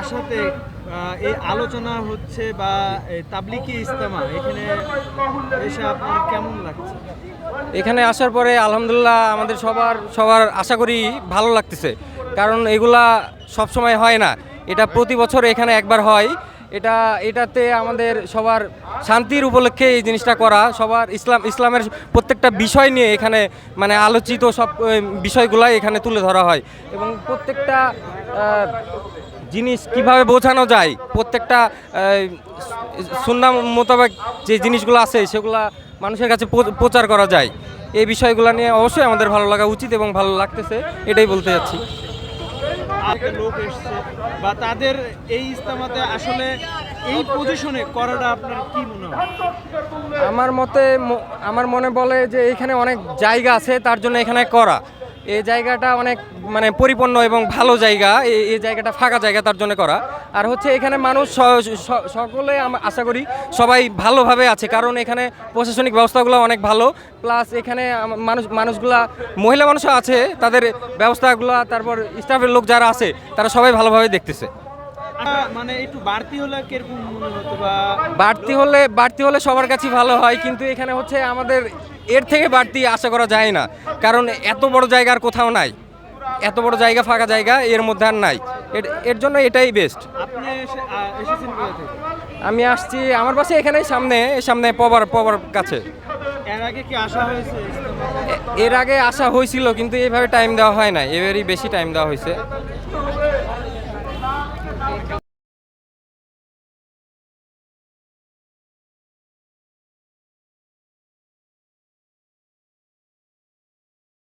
আসাতে এই আলোচনা হচ্ছে বা তাবলিকি ইস্তেমা এখানে এসে আপনার কেমন লাগছে? এখানে আসার পরে আলহামদুলিল্লাহ আমাদের সবার সবার আশা করি ভালো লাগতেছে। কারণ এগুলা সব সময় হয় না। এটা প্রতি বছর এখানে একবার হয়। এটা, এটাতে আমাদের সবার শান্তির উপলক্ষে এই জিনিসটা করা, সবার ইসলাম, ইসলামের প্রত্যেকটা বিষয় নিয়ে এখানে মানে আলোচিত সব বিষয়গুলাই এখানে তুলে ধরা হয়। এবং প্রত্যেকটা জিনিস কীভাবে বোঝানো যায়? প্রত্যেকটা সুন্নাম মোতাবেক যে জিনিসগুলো আছে সেগুলা মানুষের কাছে প্রচার করা যায়। এই বিষয়গুলো নিয়ে অবশ্যই আমাদের ভালো লাগা উচিত এবং ভালো লাগতেছে। এটাই বলতে যাচ্ছি। লোক এসছে বা তাদের এই ইস্তেমাতে আসলে এই পজিশনে করাটা আপনার কি মনে হয়? আমার মতে আমার মনে বলে যে এখানে অনেক জায়গা আছে তার জন্য এখানে করা। এই জায়গাটা অনেক মানে পরিপূর্ণ এবং ভালো জায়গা। এই জায়গাটা ফাঁকা জায়গা তার জন্য করা। আর হচ্ছে এখানে মানুষ সকলে আম- আশা করি সবাই ভালোভাবে আছে কারণ এখানে প্রশাসনিক ব্যবস্থাগুলো অনেক ভালো। প্লাস এখানে মানুষ মানুষগুলা মহিলা মানুষও আছে তাদের ব্যবস্থাগুলো তারপর স্টাফের লোক যারা আছে তারা সবাই ভালোভাবে দেখতেছে। মানে একটু বাড়তি হলে কীরকম মনে হতো বা বাড়তি হলে বাড়তি হলে সবার কাছেই ভালো হয় কিন্তু এখানে হচ্ছে আমাদের এর থেকে বাড়তি আশা করা যায় না। কারণ এত বড় জায়গা আর কোথাও নাই। এত বড় জায়গা ফাঁকা জায়গা এর মধ্যে আর নাই। এর- জন্য এটাই বেস্ট আমি আসছি আমার পাশে এখানেই সামনে সামনে পবার পবার কাছে। এর আগে কি আসা হয়েছে? এর আগে আসা হয়েছিল কিন্তু এইভাবে টাইম দেওয়া হয় না এবারই বেশি টাইম দেওয়া হয়েছে।